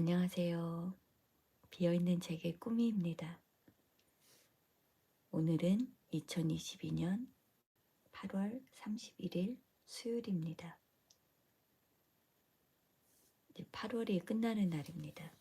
안녕하세요. 비어있는 책의 꾸미입니다. 오늘은 2022년 8월 31일 수요일입니다. 이제 8월이 끝나는 날입니다.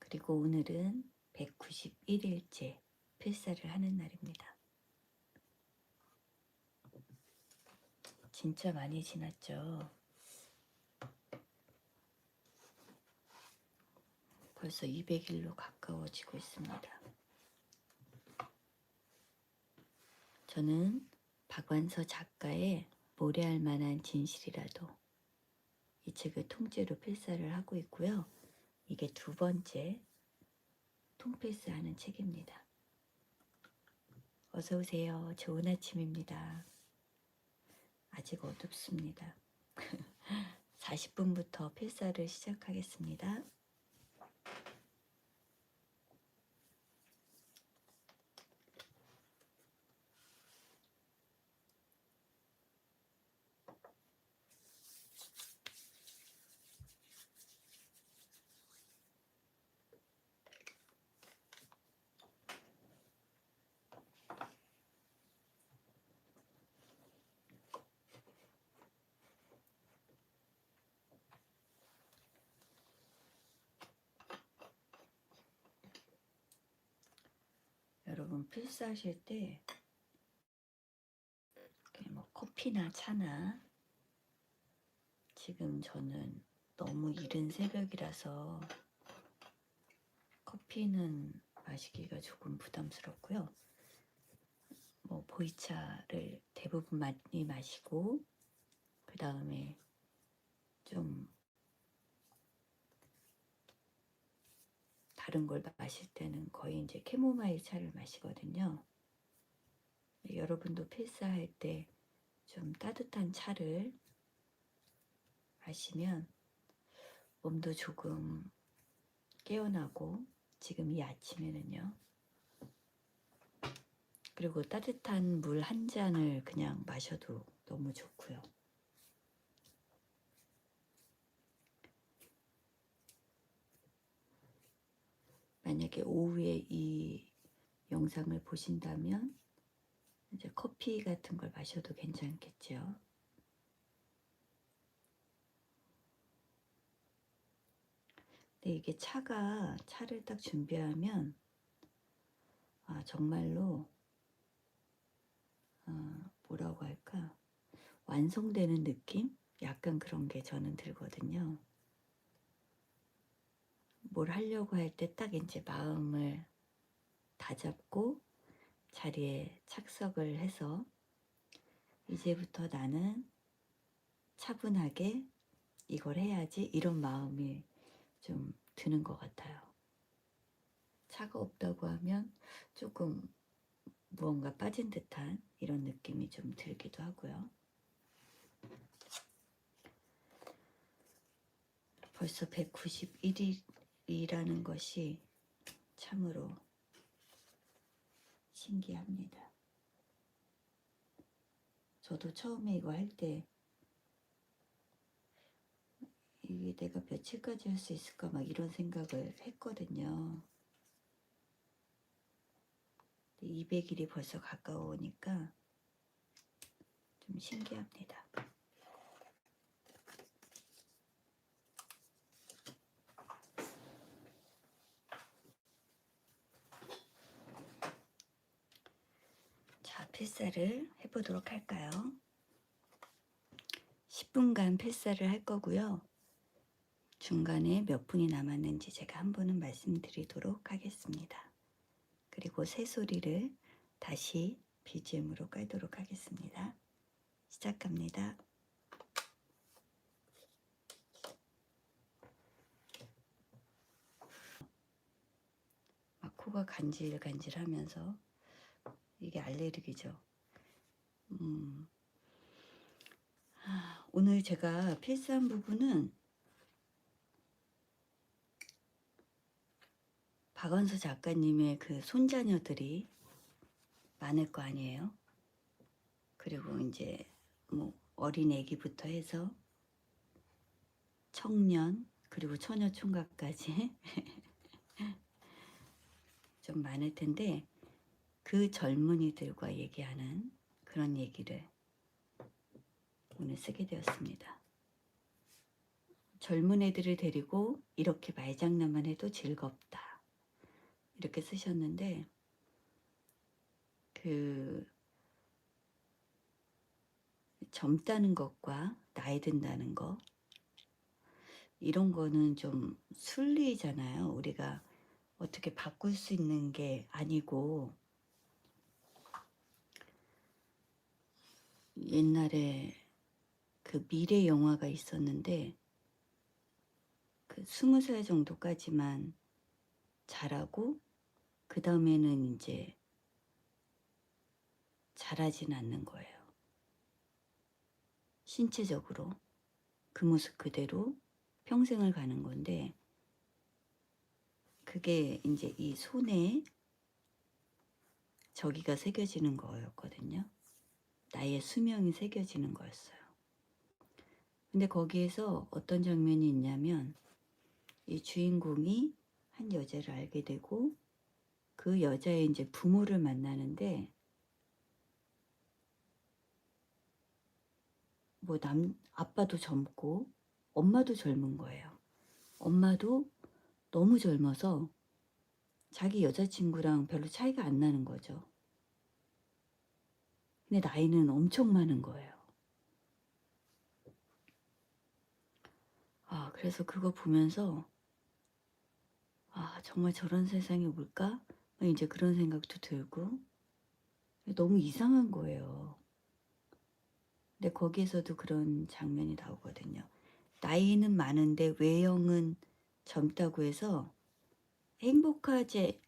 그리고 오늘은 191일째 필사를 하는 날입니다. 진짜 많이 지났죠. 벌써 200일로 가까워지고 있습니다. 저는 박완서 작가의 모래알 만한 진실이라도 이 책을 통째로 필사를 하고 있고요. 이게 두 번째 통필사하는 책입니다. 어서 오세요. 좋은 아침입니다. 아직 어둡습니다. 40분부터 필사를 시작하겠습니다. 여러분 필사하실 때 뭐 커피나 차나 지금 저는 너무 이른 새벽이라서 커피는 마시기가 조금 부담스럽고요. 뭐 보이차를 대부분 많이 마시고 그 다음에 좀 다른 걸 마실 때는 거의 이제 캐모마일 차를 마시거든요. 여러분도 필사할 때 좀 따뜻한 차를 마시면 몸도 조금 깨어나고 지금 이 아침에는요. 그리고 따뜻한 물 한 잔을 그냥 마셔도 너무 좋고요. 만약에 오후에 이 영상을 보신다면 이제 커피 같은 걸 마셔도 괜찮겠죠. 근데 이게 차가 차를 딱 준비하면 아 정말로 어, 뭐라고 할까 완성되는 느낌? 약간 그런 게 저는 들거든요. 뭘 하려고 할 때 딱 이제 마음을 다잡고 자리에 착석을 해서 이제부터 나는 차분하게 이걸 해야지 이런 마음이 좀 드는 것 같아요. 차가 없다고 하면 조금 무언가 빠진 듯한 이런 느낌이 좀 들기도 하고요. 벌써 191일 이라는 것이 참으로 신기합니다. 저도 처음에 이거 할 때 이게 내가 며칠까지 할 수 있을까 막 이런 생각을 했거든요. 200일이 벌써 가까우니까 좀 신기합니다. 자, 필사를 해보도록 할까요? 10분간 필사를 할 거고요. 중간에 몇 분이 남았는지 제가 한 번은 말씀드리도록 하겠습니다. 그리고 새소리를 다시 BGM으로 깔도록 하겠습니다. 시작합니다. 막 코가 간질간질하면서 이게 알레르기죠. 음, 아, 오늘 제가 필사한 부분은 박원서 작가님의 그 손자녀들이 많을 거 아니에요. 그리고 이제 뭐 어린 애기부터 해서 청년 그리고 처녀 총각까지 좀 많을 텐데 그 젊은이들과 얘기하는 그런 얘기를 오늘 쓰게 되었습니다. 젊은 애들을 데리고 이렇게 말장난만 해도 즐겁다. 이렇게 쓰셨는데 그 젊다는 것과 나이 든다는 것 이런 거는 좀 순리잖아요. 우리가 어떻게 바꿀 수 있는 게 아니고 옛날에 그 미래 영화가 있었는데 그 스무 살 정도까지만 잘하고 그 다음에는 이제 잘하진 않는 거예요. 신체적으로 그 모습 그대로 평생을 가는 건데 그게 이제 이 손에 저기가 새겨지는 거였거든요. 나의 수명이 새겨지는 거였어요. 근데 거기에서 어떤 장면이 있냐면 이 주인공이 한 여자를 알게 되고 그 여자의 이제 부모를 만나는데 뭐 남 아빠도 젊고 엄마도 젊은 거예요. 엄마도 너무 젊어서 자기 여자친구랑 별로 차이가 안 나는 거죠. 근데 나이는 엄청 많은 거예요. 아, 그래서 그거 보면서 아, 정말 저런 세상이 올까? 막 이제 그런 생각도 들고 너무 이상한 거예요. 근데 거기에서도 그런 장면이 나오거든요. 나이는 많은데 외형은 젊다고 해서 행복하지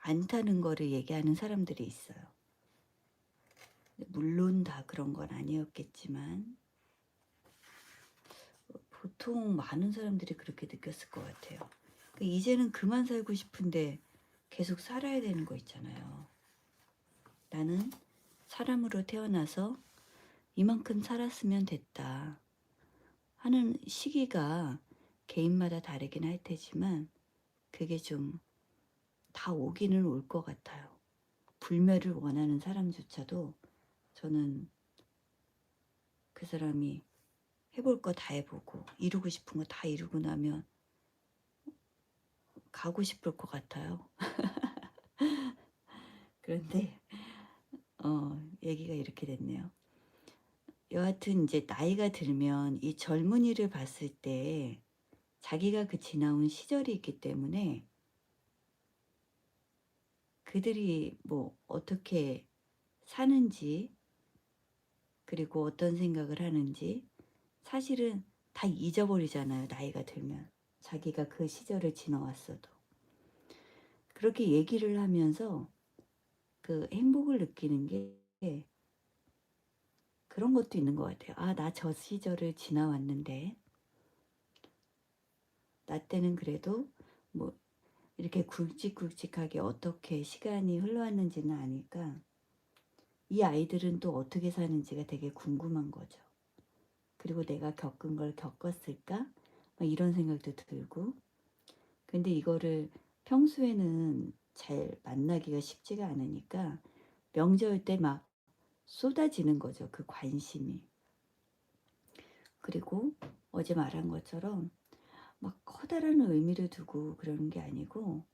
않다는 거를 얘기하는 사람들이 있어요. 물론 다 그런 건 아니었겠지만 보통 많은 사람들이 그렇게 느꼈을 것 같아요. 그러니까 이제는 그만 살고 싶은데 계속 살아야 되는 거 있잖아요. 나는 사람으로 태어나서 이만큼 살았으면 됐다 하는 시기가 개인마다 다르긴 할 테지만 그게 좀 다 오기는 올 것 같아요. 불멸을 원하는 사람조차도 저는 그 사람이 해볼 거 다 해보고 이루고 싶은 거 다 이루고 나면 가고 싶을 것 같아요. 그런데 어, 얘기가 이렇게 됐네요. 여하튼 이제 나이가 들면 이 젊은이를 봤을 때 자기가 그 지나온 시절이 있기 때문에 그들이 뭐 어떻게 사는지 그리고 어떤 생각을 하는지 사실은 다 잊어버리잖아요. 나이가 들면 자기가 그 시절을 지나왔어도 그렇게 얘기를 하면서 그 행복을 느끼는 게 그런 것도 있는 것 같아요. 아, 나 저 시절을 지나왔는데 나 때는 그래도 뭐 이렇게 굵직굵직하게 어떻게 시간이 흘러왔는지는 아니까 이 아이들은 또 어떻게 사는지가 되게 궁금한 거죠. 그리고 내가 겪은 걸 겪었을까? 막 이런 생각도 들고. 근데 이거를 평소에는 잘 만나기가 쉽지가 않으니까 명절 때 막 쏟아지는 거죠. 그 관심이. 그리고 어제 말한 것처럼 막 커다란 의미를 두고 그러는 게 아니고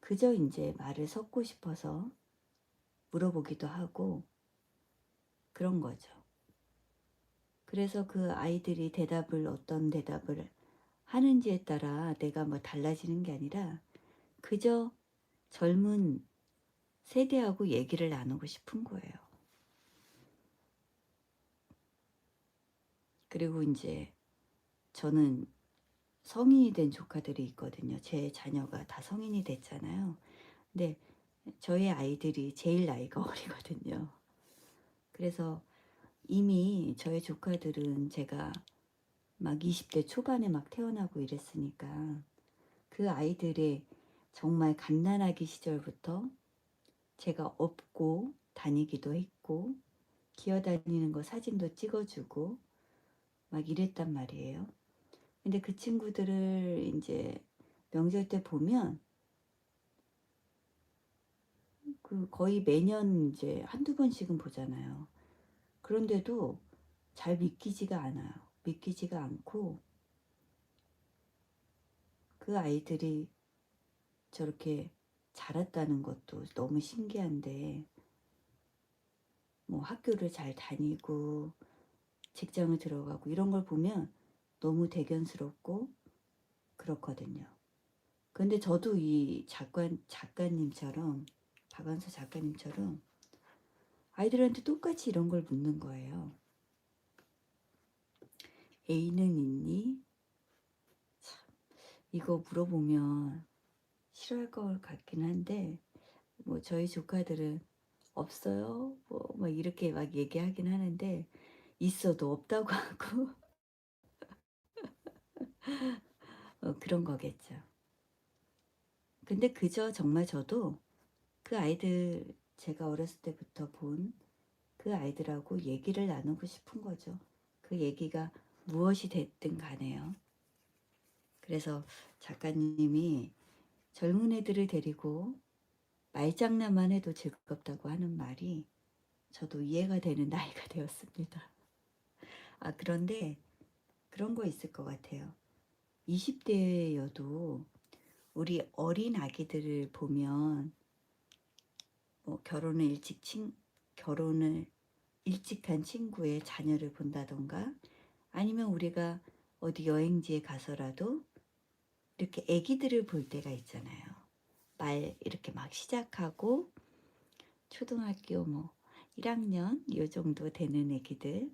그저 이제 말을 섞고 싶어서 물어보기도 하고 그런 거죠. 그래서 그 아이들이 대답을 어떤 대답을 하는지에 따라 내가 뭐 달라지는 게 아니라 그저 젊은 세대하고 얘기를 나누고 싶은 거예요. 그리고 이제 저는 성인이 된 조카들이 있거든요. 제 자녀가 다 성인이 됐잖아요. 근데 저희 아이들이 제일 나이가 어리거든요. 그래서 이미 저희 조카들은 제가 막 20대 초반에 막 태어나고 이랬으니까 그 아이들의 정말 갓난아기 시절부터 제가 업고 다니기도 했고 기어다니는 거 사진도 찍어주고 막 이랬단 말이에요. 근데 그 친구들을 이제 명절 때 보면 그 거의 매년 이제 한두 번씩은 보잖아요. 그런데도 잘 믿기지가 않아요. 믿기지가 않고 그 아이들이 저렇게 자랐다는 것도 너무 신기한데 뭐 학교를 잘 다니고 직장을 들어가고 이런 걸 보면 너무 대견스럽고 그렇거든요. 근데 저도 이 작가, 작가님처럼 박완서 작가님처럼 아이들한테 똑같이 이런 걸 묻는 거예요. 애인은 있니? 참, 이거 물어보면 싫어할 것 같긴 한데 뭐 저희 조카들은 없어요. 뭐 막 이렇게 막 얘기하긴 하는데 있어도 없다고 하고 어, 그런 거겠죠. 근데 그저 정말 저도 그 아이들 제가 어렸을 때부터 본 그 아이들하고 얘기를 나누고 싶은 거죠. 그 얘기가 무엇이 됐든 간에요. 그래서 작가님이 젊은 애들을 데리고 말장난만 해도 즐겁다고 하는 말이 저도 이해가 되는 나이가 되었습니다. 아, 그런데 그런 거 있을 것 같아요. 20대여도 우리 어린 아기들을 보면 뭐 결혼을 일찍 친 결혼을 일찍 한 친구의 자녀를 본다던가 아니면 우리가 어디 여행지에 가서라도 이렇게 아기들을 볼 때가 있잖아요. 말 이렇게 막 시작하고 초등학교 뭐 1학년 요 정도 되는 아기들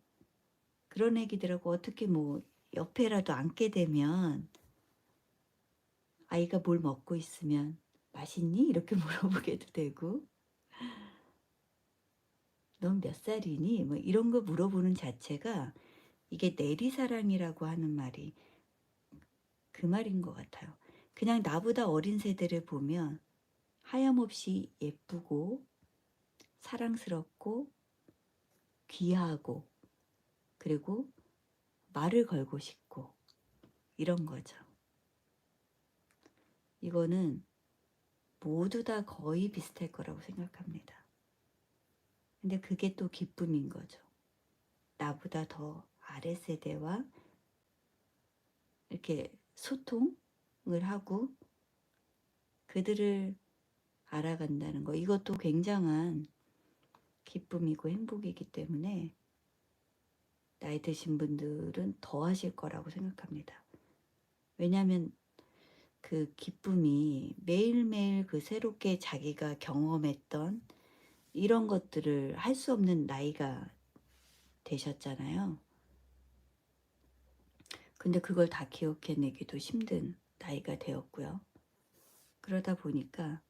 그런 애기들하고 어떻게 뭐 옆에라도 앉게 되면 아이가 뭘 먹고 있으면 맛있니? 이렇게 물어보게도 되고 넌 몇 살이니? 뭐 이런 거 물어보는 자체가 이게 내리사랑이라고 하는 말이 그 말인 것 같아요. 그냥 나보다 어린 세대를 보면 하염없이 예쁘고 사랑스럽고 귀하고 그리고 말을 걸고 싶고 이런 거죠. 이거는 모두 다 거의 비슷할 거라고 생각합니다. 근데 그게 또 기쁨인 거죠. 나보다 더 아래 세대와 이렇게 소통을 하고 그들을 알아간다는 거 이것도 굉장한 기쁨이고 행복이기 때문에 나이 드신 분들은 더 하실 거라고 생각합니다. 왜냐하면 그 기쁨이 매일매일 그 새롭게 자기가 경험했던 이런 것들을 할 수 없는 나이가 되셨잖아요. 근데 그걸 다 기억해내기도 힘든 나이가 되었고요. 그러다 보니까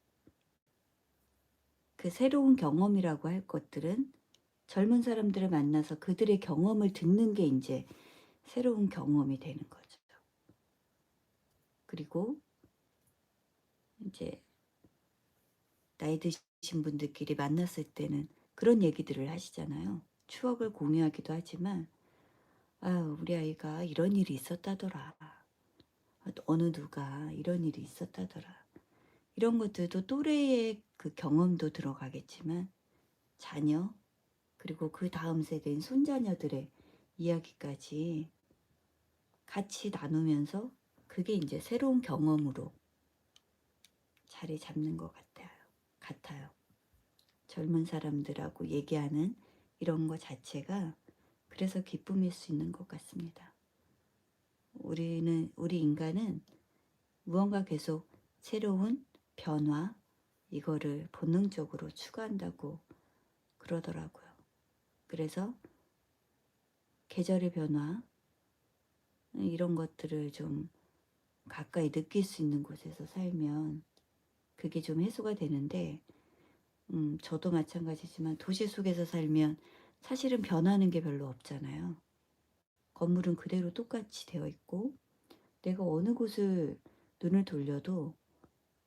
그 새로운 경험이라고 할 것들은 젊은 사람들을 만나서 그들의 경험을 듣는 게 이제 새로운 경험이 되는 거죠. 그리고 이제 나이 드신 분들끼리 만났을 때는 그런 얘기들을 하시잖아요. 추억을 공유하기도 하지만 아유 우리 아이가 이런 일이 있었다더라. 어느 누가 이런 일이 있었다더라. 이런 것들도 또래의 그 경험도 들어가겠지만 자녀 그리고 그 다음 세대인 손자녀들의 이야기까지 같이 나누면서 그게 이제 새로운 경험으로 자리 잡는 것 같아요. 같아요. 젊은 사람들하고 얘기하는 이런 것 자체가 그래서 기쁨일 수 있는 것 같습니다. 우리는 우리 인간은 무언가 계속 새로운 변화 이거를 본능적으로 추구한다고 그러더라고요. 그래서 계절의 변화 이런 것들을 좀 가까이 느낄 수 있는 곳에서 살면 그게 좀 해소가 되는데 음, 저도 마찬가지지만 도시 속에서 살면 사실은 변하는 게 별로 없잖아요. 건물은 그대로 똑같이 되어 있고 내가 어느 곳을 눈을 돌려도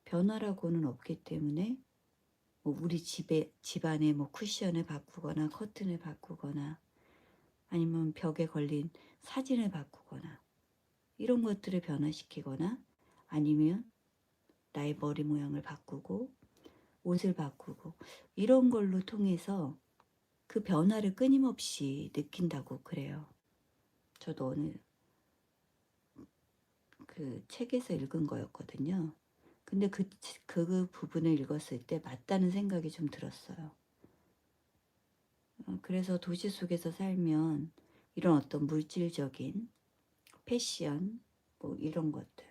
변화라고는 없기 때문에 뭐 우리 집에 집안에 뭐 쿠션을 바꾸거나 커튼을 바꾸거나 아니면 벽에 걸린 사진을 바꾸거나 이런 것들을 변화시키거나 아니면 나의 머리 모양을 바꾸고 옷을 바꾸고 이런 걸로 통해서 그 변화를 끊임없이 느낀다고 그래요. 저도 어느 그 책에서 읽은 거였거든요. 근데 그, 그 부분을 읽었을 때 맞다는 생각이 좀 들었어요. 어, 그래서 도시 속에서 살면 이런 어떤 물질적인 패션 뭐 이런 것들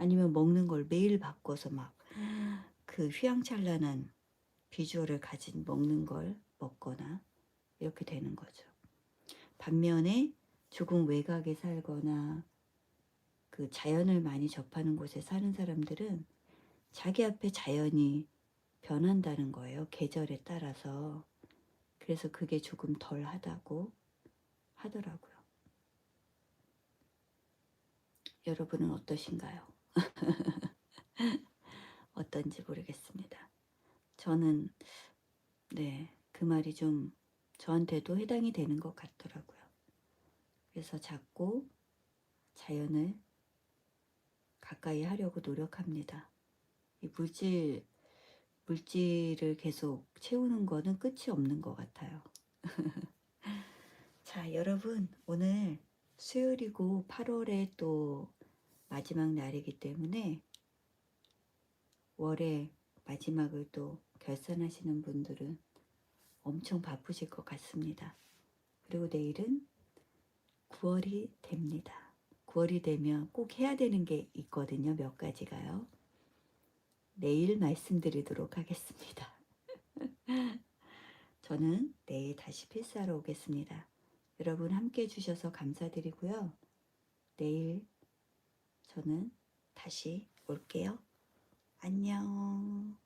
아니면 먹는 걸 매일 바꿔서 막 그 휘황찬란한 비주얼을 가진 먹는 걸 먹거나 이렇게 되는 거죠. 반면에 조금 외곽에 살거나 그 자연을 많이 접하는 곳에 사는 사람들은 자기 앞에 자연이 변한다는 거예요. 계절에 따라서. 그래서 그게 조금 덜 하다고 하더라고요. 여러분은 어떠신가요? 어떤지 모르겠습니다. 저는 네, 그 말이 좀 저한테도 해당이 되는 것 같더라고요. 그래서 자꾸 자연을 가까이 하려고 노력합니다. 이 물질 물질을 계속 채우는 거는 끝이 없는 것 같아요. 자, 여러분 오늘 수요일이고 8월에 또 마지막 날이기 때문에 월의 마지막을 또 결산하시는 분들은 엄청 바쁘실 것 같습니다. 그리고 내일은 9월이 됩니다. 9월이 되면 꼭 해야 되는 게 있거든요. 몇 가지가요. 내일 말씀드리도록 하겠습니다. 저는 내일 다시 필사하러 오겠습니다. 여러분 함께 해주셔서 감사드리고요. 내일 저는 다시 올게요. 안녕.